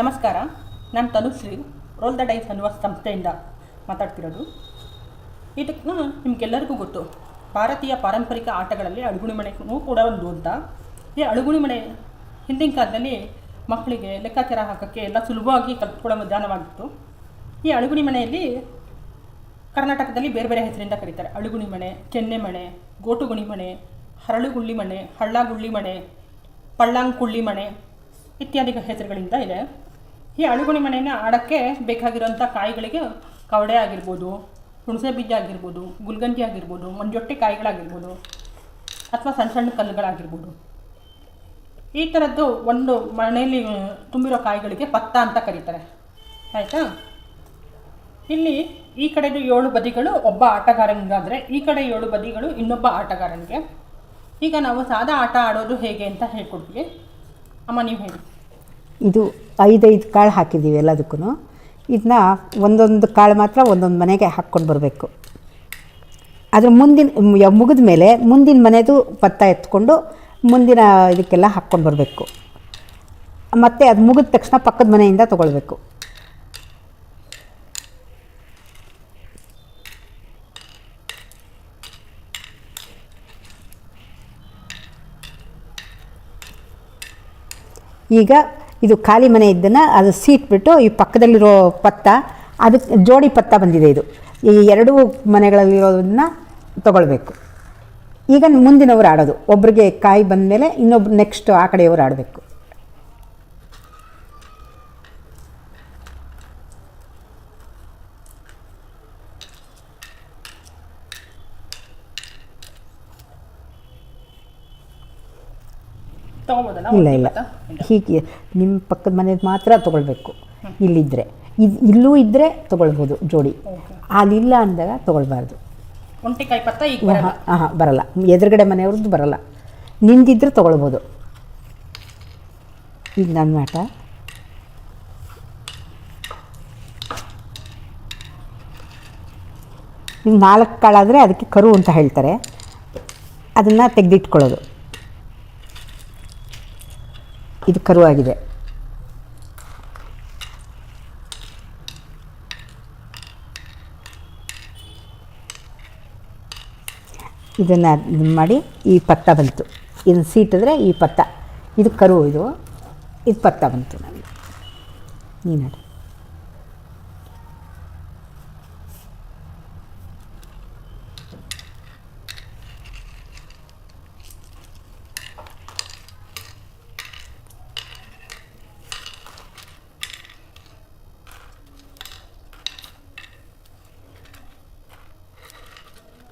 ನಮಸ್ಕಾರ. ನಾನು Tanushree roll the dies ಅನ್ನುವ ಸಂಸ್ಥೆಯಿಂದ ಮಾತಾಡ್ತಿರೋದು. ಇದಕ್ಕೆ ನಿಮಗೆಲ್ಲರಿಗೂ ಗೊತ್ತು. ಭಾರತೀಯ ಪಾರಂಪರಿಕ ಆಟಗಳಲ್ಲಿ ಅಳುಗುಣಿ ಮನೆಗೂ ಕೂಡ ಒಂದು ಅಂತ. ಈ ಅಳುಗುಣಿ ಮನೆ ಹಿಂದಿನ ಕಾಲದಲ್ಲಿ ಮಕ್ಕಳಿಗೆ ಲೆಕ್ಕಾಚಾರ ಹಾಕೋಕ್ಕೆ ಎಲ್ಲ ಸುಲಭವಾಗಿ ಕಲ್ತ್ಕೊಳ್ಳೋ ವಿಧಾನವಾಗಿತ್ತು. ಈ ಅಳುಗುಣಿ ಮನೆಯಲ್ಲಿ ಕರ್ನಾಟಕದಲ್ಲಿ ಬೇರೆ ಬೇರೆ ಹೆಸರಿಂದ ಕರೀತಾರೆ. ಅಳುಗುಣಿ ಮಣೆ ಕೆನ್ನೆ ಮಣೆ, ಗೋಟುಗುಣಿ ಮಣೆ, ಹರಳುಗುಳ್ಳಿ ಮಣೆ, ಹಳ್ಳಗುಳ್ಳಿ ಮಣೆ ಪಳ್ಳಾಂಗುಳ್ಳಿ ಮಣೆ ಇತ್ಯಾದಿ ಹೆಸರುಗಳಿಂದ ಇದೆ. ಈ ಅಳುಗುಣಿ ಮನೆಯನ್ನು ಆಡೋಕ್ಕೆ ಬೇಕಾಗಿರುವಂಥ ಕಾಯಿಗಳಿಗೆ ಕವಡೆ ಆಗಿರ್ಬೋದು, ಹುಣಸೆ ಬೀಜ ಆಗಿರ್ಬೋದು, ಗುಲ್ಗಂಜಿ ಆಗಿರ್ಬೋದು, ಮಂಜೊಟ್ಟೆ ಕಾಯಿಗಳಾಗಿರ್ಬೋದು, ಅಥವಾ ಸಣ್ಣ ಸಣ್ಣ ಕಲ್ಲುಗಳಾಗಿರ್ಬೋದು. ಈ ಥರದ್ದು ಒಂದು ಮನೆಯಲ್ಲಿ ತುಂಬಿರೋ ಕಾಯಿಗಳಿಗೆ ಪತ್ತ ಅಂತ ಕರೀತಾರೆ. ಆಯಿತಾ? ಇಲ್ಲಿ ಈ ಕಡೆದು ಏಳು ಬದಿಗಳು ಒಬ್ಬ ಆಟಗಾರನಿಗಾದರೆ, ಈ ಕಡೆ ಏಳು ಬದಿಗಳು ಇನ್ನೊಬ್ಬ ಆಟಗಾರನಿಗೆ. ಈಗ ನಾವು ಸಾದಾ ಆಟ ಆಡೋದು ಹೇಗೆ ಅಂತ ಹೇಳ್ಕೊಡ್ತೀವಿ. ಅಮ್ಮ, ನೀವು ಹೇಳಿ. ಇದು ಐದೈದು ಕಾಳು ಹಾಕಿದ್ದೀವಿ ಎಲ್ಲದಕ್ಕೂ ಇದನ್ನ ಒಂದೊಂದು ಕಾಳು ಮಾತ್ರ ಒಂದೊಂದು ಮನೆಗೆ ಹಾಕ್ಕೊಂಡು ಬರಬೇಕು. ಅದ್ರ ಮುಂದಿನ ಮುಗಿದ ಮೇಲೆ ಮುಂದಿನ ಮನೆದು ಪತ್ತ ಎತ್ಕೊಂಡು ಮುಂದಿನ ಇದಕ್ಕೆಲ್ಲ ಹಾಕ್ಕೊಂಡು ಬರಬೇಕು. ಮತ್ತು ಅದು ಮುಗಿದ ತಕ್ಷಣ ಪಕ್ಕದ ಮನೆಯಿಂದ ತೊಗೊಳ್ಬೇಕು. ಈಗ ಇದು ಖಾಲಿ ಮನೆ ಇದ್ದನ್ನು ಅದು ಸೀಟ್ ಬಿಟ್ಟು ಈ ಪಕ್ಕದಲ್ಲಿರೋ ಪತ್ತ ಅದಕ್ಕೆ ಜೋಡಿ ಪತ್ತ ಬಂದಿದೆ ಇದು. ಈ ಎರಡೂ ಮನೆಗಳಲ್ಲಿರೋದನ್ನ ತಗೊಳ್ಬೇಕು. ಈಗ ಮುಂದಿನವರು ಆಡೋದು. ಒಬ್ರಿಗೆ ಕಾಯಿ ಬಂದಮೇಲೆ ಇನ್ನೊಬ್ರು ನೆಕ್ಸ್ಟ್ ಆ ಕಡೆಯವರು ಆಡಬೇಕು. ಇಲ್ಲ ಇಲ್ಲ. ಹೀಗೆ ನಿಮ್ಮ ಪಕ್ಕದ ಮನೆದು ಮಾತ್ರ ತೊಗೊಳ್ಬೇಕು. ಇಲ್ಲಿದ್ದರೆ ಇದು ಇಲ್ಲೂ ಇದ್ದರೆ ತೊಗೊಳ್ಬೋದು ಜೋಡಿ. ಅಲ್ಲಿಲ್ಲ ಅಂದಾಗ ತೊಗೊಳ್ಬಾರ್ದು. ಒಂಟೆಕಾಯಿ ಪತ್ತ ಈಗ ಹಾಂ ಬರಲ್ಲ. ಎದುರುಗಡೆ ಮನೆಯವ್ರದ್ದು ಬರಲ್ಲ. ನಿಂದಿದ್ರೆ ತೊಗೊಳ್ಬೋದು. ಈಗ ನನ್ನ ಮಾಟ. ಇದು ನಾಲ್ಕು ಕಾಳಾದರೆ ಅದಕ್ಕೆ ಕರು ಅಂತ ಹೇಳ್ತಾರೆ. ಅದನ್ನು ತೆಗೆದಿಟ್ಕೊಳ್ಳೋದು. ಇದು ಕರುವಾಗಿದೆ. ಇದನ್ನು ಇದು ಮಾಡಿ ಈ ಪತ್ತ ಬಂತು. ಇದನ್ನು ಸೀಟಿದ್ರೆ ಈ ಪತ್ತ. ಇದು ಕರು ಇದು. ಇದು ಪತ್ತ ಬಂತು ನನಗೆ ನೀನು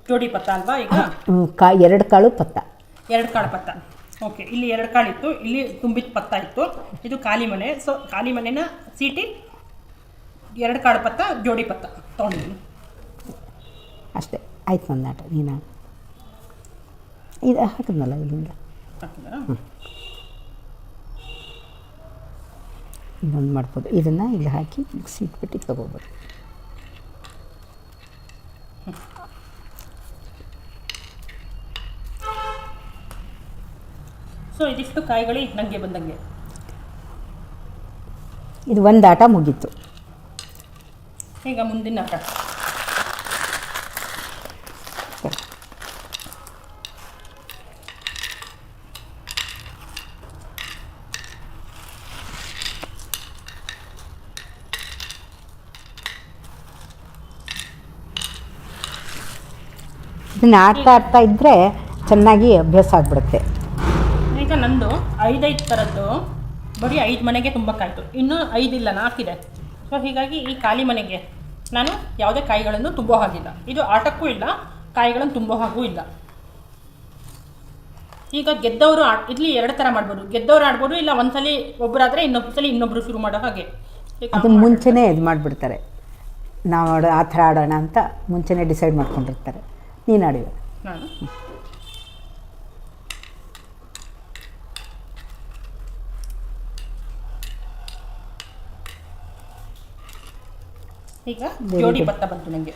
ಜೋಡಿ ಪತ್ತ ಅಲ್ವಾ ಈಗ? ಕಾ ಎರಡು ಕಾಳು ಪತ್ತ. ಎರಡು ಕಾಳು ಪತ್ತ. ಓಕೆ ಇಲ್ಲಿ ಎರಡು ಕಾಳು ಇತ್ತು ಇಲ್ಲಿ ತುಂಬಿದ ಪತ್ತ ಇತ್ತು. ಇದು ಖಾಲಿ ಮನೆ ಸೊ ಖಾಲಿ ಮನೆನ ಸೀಟಿ ಎರಡು ಕಾಳು ಪತ್ತ ಜೋಡಿ ಪತ್ತ ತೊಗೊಂಡಿದ್ದೀನಿ. ಅಷ್ಟೇ ಆಯ್ತು ನನ್ನ ಆಟ ನೀನು ಇದು ಹಾಕಿದ್ನಲ್ಲ ಇಲ್ಲಿಂದ? ಇನ್ನೊಂದು ಮಾಡ್ಬೋದು. ಇದನ್ನು ಇಲ್ಲಿ ಹಾಕಿ ಮಿಕ್ಸಿ ಇಟ್ಬಿಟ್ಟು ತೊಗೋಬೋದು. ಸೊ ಇದಿಷ್ಟು ಕಾಯಿಗಳು ಇದ್ದಂಗೆ ಬಂದಂಗೆ. ಇದು ಒಂದು ಆಟ ಮುಗೀತು. ಈಗ ಮುಂದಿನ ಆಟ. ಇದನ್ನ ಆಡ್ತಾ ಆಡ್ತಾ ಇದ್ದರೆ ಚೆನ್ನಾಗಿ ಅಭ್ಯಾಸ ಆಗಿಬಿಡುತ್ತೆ. ಐದೈದು ಥರದ್ದು ಬರೀ ಐದು ಮನೆಗೆ ತುಂಬಕ್ಕಾಯಿತು ಇನ್ನೂ ಐದಿಲ್ಲ ನಾಲ್ಕಿದೆ ಸೊ ಹೀಗಾಗಿ ಈ ಖಾಲಿ ಮನೆಗೆ ನಾನು ಯಾವುದೇ ಕಾಯಿಗಳನ್ನು ತುಂಬೋ ಹಾಗಿಲ್ಲ. ಇದು ಆಟಕ್ಕೂ ಇಲ್ಲ ಕಾಯಿಗಳನ್ನು ತುಂಬೋ ಹಾಗೂ ಇಲ್ಲ. ಈಗ ಗೆದ್ದವರು ಆ ಇಲ್ಲಿ ಎರಡು ಥರ ಮಾಡ್ಬೋದು. ಗೆದ್ದವರು ಆಡ್ಬೋದು ಇಲ್ಲ ಒಂದ್ಸಲಿ ಒಬ್ಬರಾದರೆ ಇನ್ನೊಬ್ಬ ಸಲ ಇನ್ನೊಬ್ರು ಶುರು ಮಾಡೋ ಹಾಗೆ. ಅದನ್ನು ಮುಂಚೆನೇ ಇದು ಮಾಡಿಬಿಡ್ತಾರೆ. ನಾವು ಆ ಥರ ಆಡೋಣ ಅಂತ ಮುಂಚೆನೇ ಡಿಸೈಡ್ ಮಾಡ್ಕೊಂಡಿರ್ತಾರೆ. ನೀನು ಆಡಿವೆ. ನಾನು. ಈಗ ಜೋಡಿ ಭತ್ತ ಬಂತು ನನಗೆ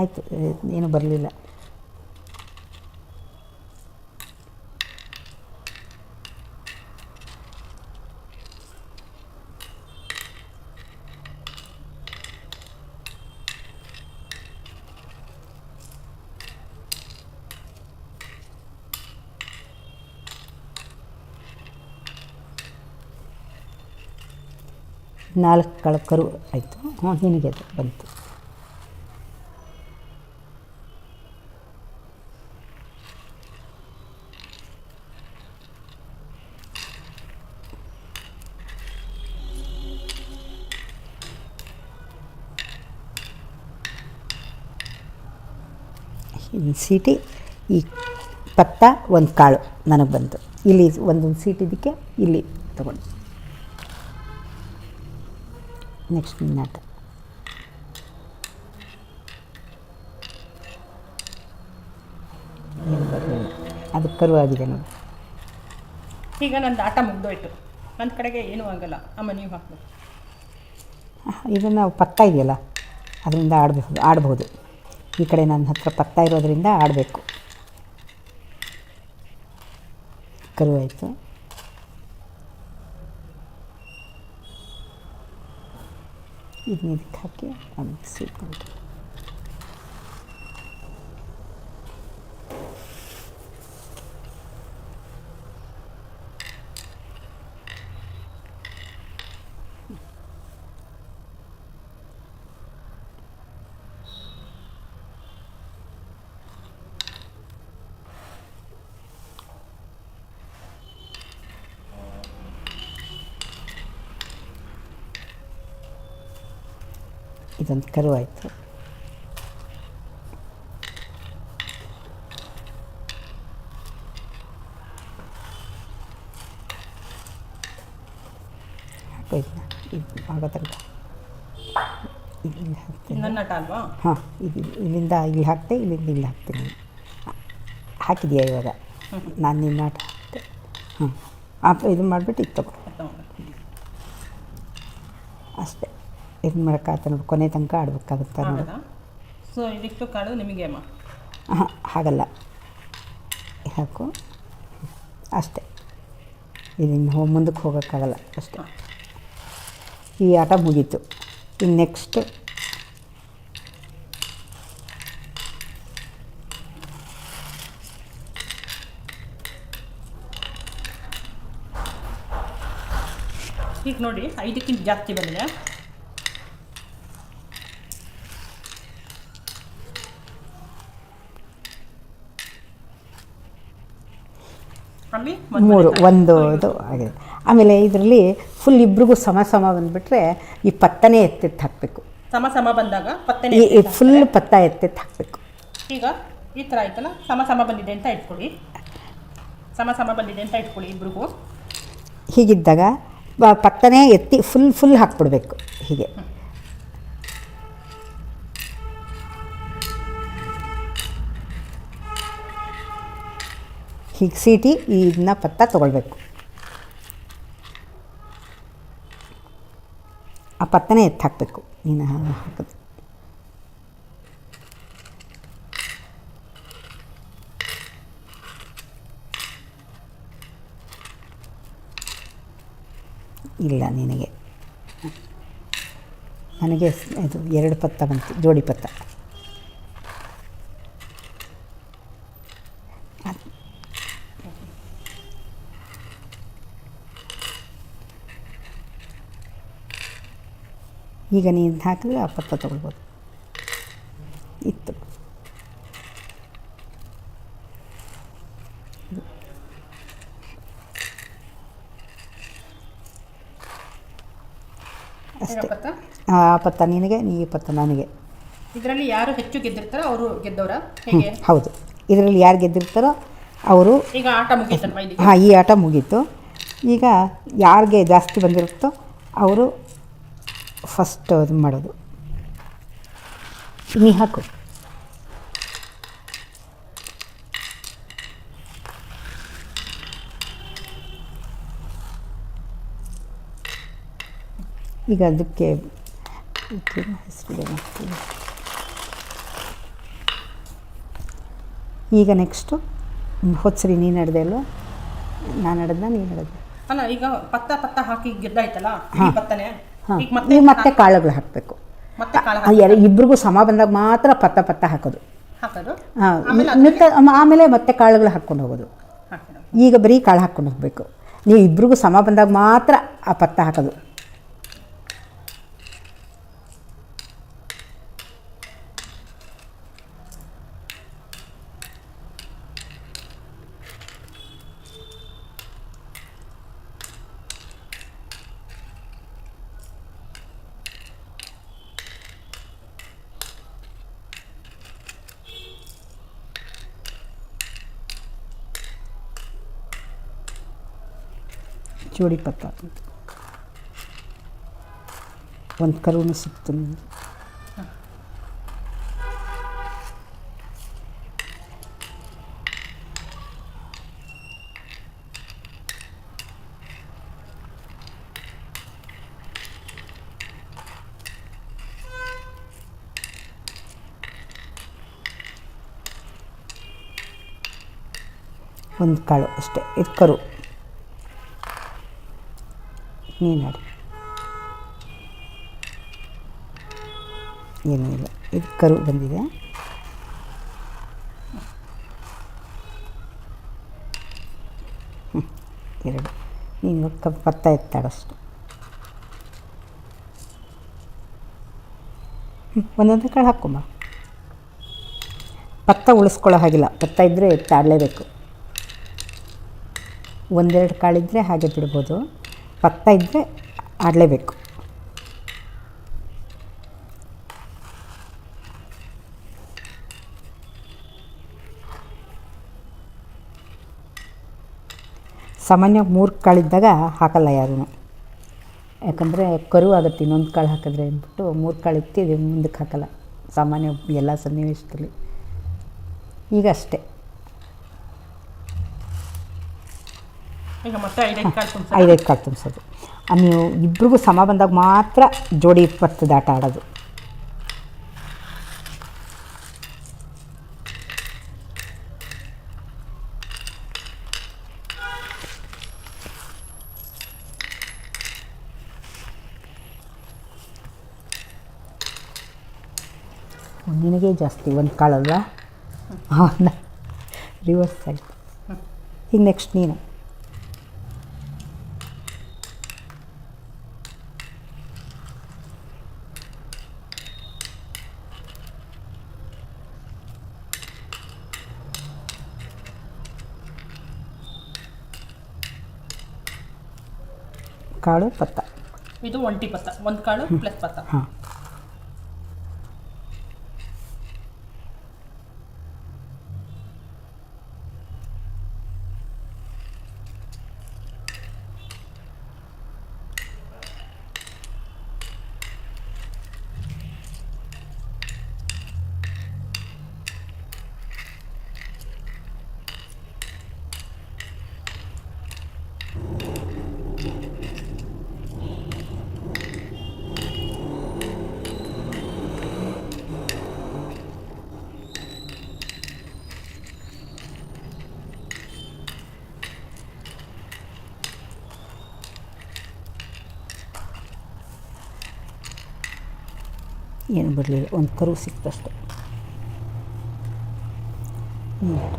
ಆಯಿತು ಏನು ಬರಲಿಲ್ಲ. ನಾಲ್ಕು ಕಳ ಕರು ಆಯಿತು. ಹ್ಞೂ ನಿನಗೆ ಅದು ಬಂತು. ಸೀಟಿ, ಈ ಪತ್ತ ಒಂದು ಕಾಳು ನನಗೆ ಬಂತು. ಇಲ್ಲಿ ಒಂದೊಂದು ಸೀಟಿದ್ದಕ್ಕೆ ಇಲ್ಲಿ ತಗೊಂಡು. ನೆಕ್ಸ್ಟ್ ಬರಲಿಲ್ಲ. ಅದು ಕರುವಾಗಿದೆ ನೋಡಿ. ಈಗ ನಂದು ಆಟ ಮುಗ್ದೋಯ್ತು. ನನ್ನ ಕಡೆಗೆ ಏನೂ ಆಗಲ್ಲ. ಅಮ್ಮ ನೀವು ಹಾಕ್ಬೇಕು. ಇದನ್ನು ಪತ್ತ ಇದೆಯಲ್ಲ ಅದರಿಂದ ಆಡಬಹುದು ಆಡ್ಬೋದು. ಈ ಕಡೆ ನನ್ನ ಹತ್ರ ಪತ್ತ ಇರೋದರಿಂದ ಆಡಬೇಕು. ಕರುವಾಯಿತು ಇದನ್ನ ಇದಕ್ಕೆ ಹಾಕಿ ಅದಕ್ಕೆ ಸೀಟ್ಕೊಂಡು ಇದೊಂದು ಕರುವಾಯಿತು. ಹಾಕೋ ಇದನ್ನ. ಇದು ಆಗೋ ತನಕ. ಇಲ್ಲಿ ಹಾಕ್ತೀನಿ. ಹಾಂ ಇದು ಇಲ್ಲಿಂದ ಇಲ್ಲಿ ಹಾಕ್ತೆ ಇಲ್ಲಿಂದ ಇಲ್ಲಿ ಹಾಕ್ತೀನಿ. ಹಾಕಿದೆಯಾ ಇವಾಗ? ನಾನು ನಿನ್ನ ಆಟ ಹಾಕ್ತೆ ಹಾಂ ಇದು ಮಾಡಿಬಿಟ್ಟು ಇತ್ತು ತಗೋ. ಅಷ್ಟೇ. ಇದು ಮಾಡೋಕ್ಕಾಗತ್ತೆ ನೋಡಿ ಕೊನೆ ತನಕ ಆಡ್ಬೇಕಾಗುತ್ತೆ ನೋಡಿ. ಸೊ ಇದಿಷ್ಟು ಕಾಳು ನಿಮಗೆ ಅಮ್ಮ? ಹಾಂ ಹಾಗಲ್ಲ. ಹಾಕು. ಅಷ್ಟೇ. ಇದನ್ನು ಹೋ ಮುಂದಕ್ಕೆ ಹೋಗೋಕ್ಕಾಗಲ್ಲ ಅಷ್ಟೇ. ಈ ಆಟ ಮುಗೀತು. ಇನ್ನು ನೆಕ್ಸ್ಟ್. ಈಗ ನೋಡಿ ಐದಕ್ಕಿಂತ ಜಾಸ್ತಿ ಬಂದಿದೆ. ಮೂರು ಒಂದು ಇದು ಆಗಿದೆ. ಆಮೇಲೆ ಇದರಲ್ಲಿ ಫುಲ್ ಇಬ್ರಿಗೂ ಸಮ ಸಮ ಬಂದುಬಿಟ್ರೆ ಈ ಪತ್ತನೇ ಎತ್ತೆತ್ತು ಹಾಕಬೇಕು. ಸಮ ಸಮ ಬಂದಾಗ ಪತ್ತನೇ ಈ ಫುಲ್ ಪತ್ತ ಎತ್ತೆತ್ತು ಹಾಕಬೇಕು. ಈಗ ಈ ಥರ ಆಯ್ತಲ್ಲ? ಸಮ ಸಮ ಬಂದಿದೆ ಅಂತ ಇಟ್ಕೊಳ್ಳಿ. ಸಮ ಸಮ ಬಂದಿದೆ ಅಂತ ಇಟ್ಕೊಳ್ಳಿ ಇಬ್ರಿಗೂ. ಹೀಗಿದ್ದಾಗ ಪತ್ತನೇ ಎತ್ತಿ ಫುಲ್ ಫುಲ್ ಹಾಕ್ಬಿಡ್ಬೇಕು ಹೀಗೆ. ಹೀಗೆ ಸೀಟಿ ಇದನ್ನ ಪತ್ತ ತೊಗೊಳ್ಬೇಕು. ಆ ಪತ್ತನೇ ಎತ್ತಿ ಹಾಕಬೇಕು ನೀನು ಹಾಕೋದು. ಇಲ್ಲ ನಿನಗೆ. ನನಗೆ ಇದು ಎರಡು ಪತ್ತ ಬಂತು, ಜೋಡಿ ಪತ್ತ ಅದ್- ಈಗ ನೀನು ಹಾಕಿದ್ರೆ ಆ ಪತ್ತ ತೊಗೊಳ್ಬೋದು. ಇತ್ತು. ಅಷ್ಟೇ. ಆ ಪತ್ತ ನಿನಗೆ ಈ ಪತ್ತ ನನಗೆ. ಇದರಲ್ಲಿ ಯಾರು ಹೆಚ್ಚು ಗೆದ್ದಿರ್ತಾರೋ ಅವರು ಗೆದ್ದವರ? ಹೌದು. ಇದರಲ್ಲಿ ಯಾರು ಗೆದ್ದಿರ್ತಾರೋ ಅವರು ಈಗ ಆಟ ಮುಗೀತಲ್ವಾ ಇಲ್ಲಿಗೆ? ಹಾಂ ಈ ಆಟ ಮುಗೀತು. ಈಗ ಯಾರಿಗೆ ಜಾಸ್ತಿ ಬಂದಿರುತ್ತೋ ಅವರು ಫಸ್ಟ್ ಇದು ಮಾಡೋದು. ನೀ ಹಾಕು. ಈಗ ಅದಕ್ಕೆ ಈಗ ನೆಕ್ಸ್ಟು ಹೊತ್ಸರಿ ನೀನು ನಡೆದೆ ಅಲ್ವ? ನಾನು ನಡೆದ ನೀನು ನಡೆದೆ ಅಲ್ಲ ಈಗ ಪತ್ತ ಪತ್ತ ಹಾಕಿ ಗೆದ್ದಾಯ್ತಲ್ಲ ಈ ಹಾಂ. ಪತ್ತನೆ? ಈಗ ಮತ್ತೆ ಮತ್ತೆ ಕಾಳುಗಳು ಹಾಕಬೇಕು. ಇಬ್ರಿಗೂ ಸಮ ಬಂದಾಗ ಮಾತ್ರ ಪತ್ತ ಪತ್ತ ಹಾಕೋದು. ಆಮೇಲೆ ಮತ್ತೆ ಆಮೇಲೆ ಮತ್ತೆ ಕಾಳುಗಳು ಹಾಕ್ಕೊಂಡು ಹೋಗೋದು. ಈಗ ಬರೀ ಕಾಳು ಹಾಕ್ಕೊಂಡು ಹೋಗಬೇಕು. ನೀವು ಇಬ್ರಿಗೂ ಸಮ ಬಂದಾಗ ಮಾತ್ರ ಆ ಪತ್ತ ಹಾಕೋದು. ಜೋಡಿ ಪತ್ತ ಒಂದು ಕರುನು ಸಿಕ್ತು ಒಂದು ಕಾಳು ಅಷ್ಟೇ. ಇದು ಕರು. ನೀನು ಹಾಡು ಏನೂ ಇಲ್ಲ. ಇದು ಕರು ಬಂದಿದೆ. ಎರಡು. ನೀನು ಪತ್ತ ಎತ್ತಾಡಷ್ಟು ಒಂದೊಂದು ಕಾಳು ಹಾಕೊಂಬ ಪತ್ತ ಉಳಿಸ್ಕೊಳ್ಳೋ ಹಾಗಿಲ್ಲ. ಪತ್ತ ಇದ್ದರೆ ಎತ್ತಾಡಲೇಬೇಕು ಒಂದೆರಡು ಕಾಳಿದ್ರೆ ಹಾಗೆ ಬಿಡ್ಬೋದು. ಪತ್ತ ಇದ್ದರೆ ಆಡಲೇಬೇಕು. ಸಾಮಾನ್ಯ ಮೂರು ಕಾಳಿದ್ದಾಗ ಹಾಕಲ್ಲ ಯಾರೂ ಯಾಕಂದರೆ ಕರು ಆಗುತ್ತೆ, ಇನ್ನೊಂದು ಕಾಳು ಹಾಕಿದ್ರೆ ಅಂದ್ಬಿಟ್ಟು ಮೂರು ಕಾಳು ಇದು ಮುಂದಕ್ಕೆ ಹಾಕಲ್ಲ. ಸಾಮಾನ್ಯ ಎಲ್ಲ ಸನ್ನಿವೇಶದಲ್ಲಿ. ಈಗ ಅಷ್ಟೇ. ಈಗ ಮತ್ತೆ ಐದೈದು ಕಾಳು ತುಂಬಿಸ ಐದೈದು ಕಾಳು ತುಂಬಿಸೋದು. ನೀವು ಇಬ್ರಿಗೂ ಸಮ ಬಂದಾಗ ಮಾತ್ರ ಜೋಡಿ ಪತ್ತದ ಆಟ ಆಡೋದು. ನಿನಗೆ ಜಾಸ್ತಿ ಒಂದು ಕಾಳಲ್ವಾ ಹಾಂ ರಿವರ್ಸ್ ಆಯಿತು ಈಗ ನೆಕ್ಸ್ಟ್ ನೀನು. ಕಾಳು ಪತ್ತ. ಇದು ಒಂಟಿ ಪತ್ತ. ಒಂದು ಕಾಳು ಪ್ಲಸ್ ಪತ್ತ. ಹಾಂ. ಏನು ಬರಲಿಲ್ಲ ಒಂದು ಕರು ಸಿಕ್ತಷ್ಟೆ. ಹ್ಞೂ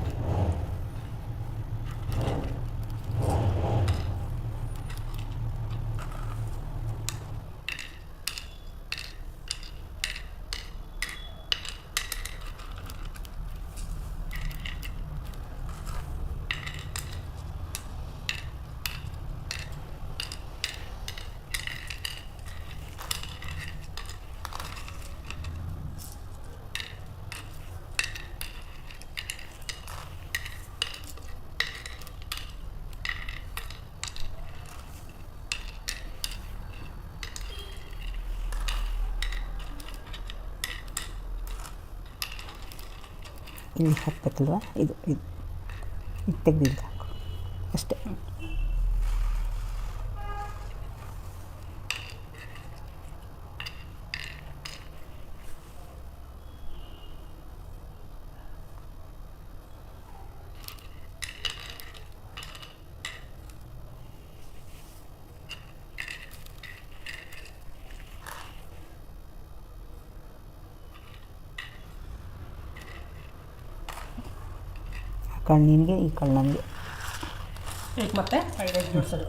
ಹಾಕ್ಬೇಕಲ್ವ? ಇದು ಇದು. ಇದು ತೆಗೆದಿದ್ದು ಹಾಕು ಅಷ್ಟೇ. ಕಾಳು ನಿನಗೆ ಈ ಕಾಳು ನನಗೆ ಈಗ ಮತ್ತೆ? ಫ್ರೈಡ್ ರೈಸ್ ಜೋಡಿಸೋದು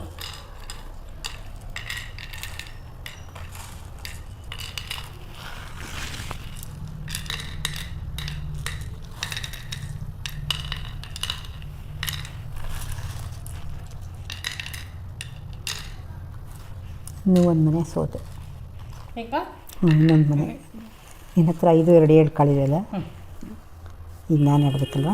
ಇನ್ನೂ ಒಂದು ಮನೆ ಸೋತೆ. ಹ್ಞೂ ಇನ್ನೊಂದು ಮನೆ. ನಿನ್ನ ಹತ್ರ ಐದು ಎರಡು ಏಳು ಕಾಳಿದೆಯಲ್ಲ ಅಲ್ಲ ಈಗ ನಾನು ಆಡಬೇಕಲ್ವ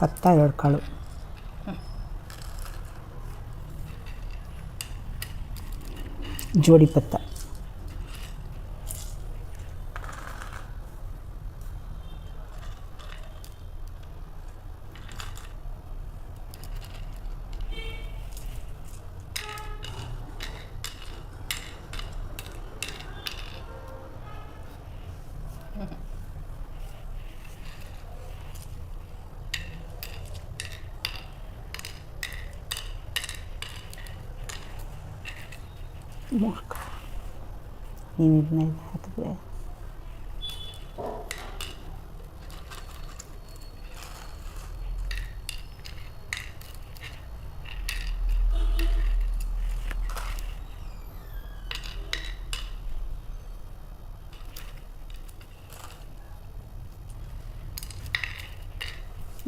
ಭತ್ತ ಎರಡು ಕಾಳು. ಜೋಡಿ ಭತ್ತ ಮೂರು ಕಾಳು ನೀನು ಇದನ್ನ ಇದು ಹಾಕಿದ್ರೆ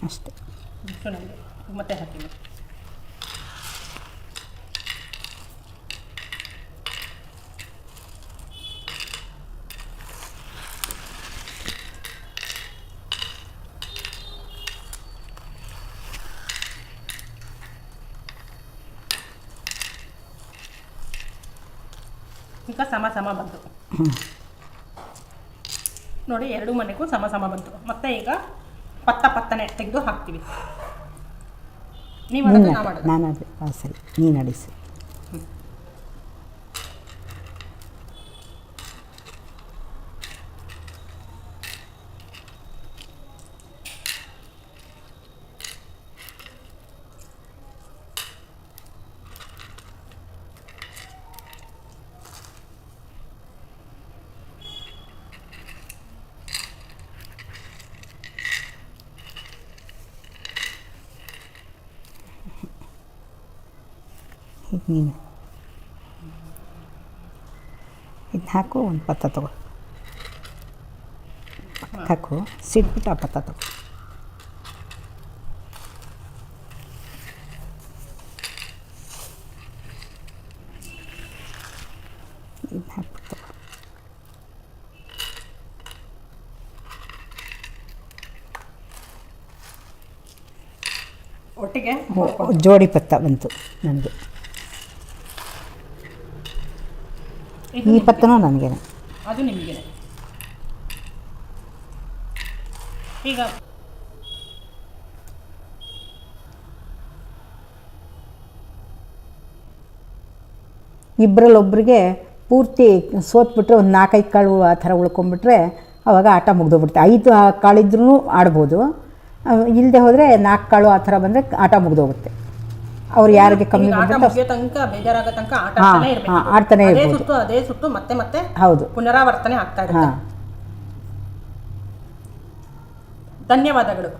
ಅಷ್ಟೇ ಇಷ್ಟು ನನಗೆ ಈಗ ಮತ್ತೆ ಹಾಕಿಲ್ಲ ಸಮ ಸಮ ಬಂತು. ನೋಡಿ ಎರಡು ಮನೆಗೂ ಸಮ ಸಮ ಬಂತು. ಮತ್ತೆ ಈಗ ಪತ್ತ ಪತ್ತನೆ ತೆಗೆದು ಹಾಕ್ತೀವಿ. ನೀವು ನೀನು ಮಾಡೋದು. ನಾನು ಅದೇ ಸರಿ ನೀನು ಅಡಿಸಿ ಈಗ ನೀನು ಇದನ್ನ ಹಾಕು ಒಂದು ಪತ್ತ ತಗೋ ಹಾಕು ಸಿಟ್ಬಿಟ್ಟು ಆ ಪತ್ತ ತಗೋ ಇದನ್ನ ಹಾಕ್ಬಿಟ್ಟು ತಗೋ ಒಟ್ಟಿಗೆ? ಜೋಡಿ ಪತ್ತ ಬಂತು ನನಗೆ. ಈ ಪತ್ತನು ನನಗೇನೆ. ಅದು ನಿಮಗೆ. ಈಗ ಇಬ್ಬರಲ್ಲಿ ಒಬ್ಬರಿಗೆ ಪೂರ್ತಿ ಸೋತ್ಬಿಟ್ರೆ ಒಂದು ನಾಲ್ಕೈದು ಕಾಳು ಆ ಥರ ಉಳ್ಕೊಂಬಿಟ್ರೆ ಅವಾಗ ಆಟ ಮುಗ್ದೋಗ್ಬಿಡುತ್ತೆ. ಐದು ಕಾಳಿದ್ರೂ ಆಡ್ಬೋದು. ಇಲ್ಲದೆ ಹೋದರೆ ನಾಲ್ಕು ಕಾಳು ಆ ಥರ ಬಂದರೆ ಆಟ ಮುಗ್ದೋಗುತ್ತೆ. ಅವ್ರು ಯಾರಿಗೆ ಕಮ್ಮಿ ಮುಗಿಯೋ ತನಕ ಬೇಜಾರಾಗೋ ತನಕ ಆಟ ಆಡ್ತಾನೆ ಇರ್ಬೇಕು. ಹಾ, ಆಡ್ತಾನೆ ಅದೇ ಇರ್ಬೋದು. ಸುತ್ತು ಅದೇ ಸುತ್ತು ಮತ್ತೆ ಮತ್ತೆ ಹೌದು ಪುನರಾವರ್ತನೆ ಆಗ್ತಾ ಇರುತ್ತೆ ಹಾಂ ಧನ್ಯವಾದಗಳು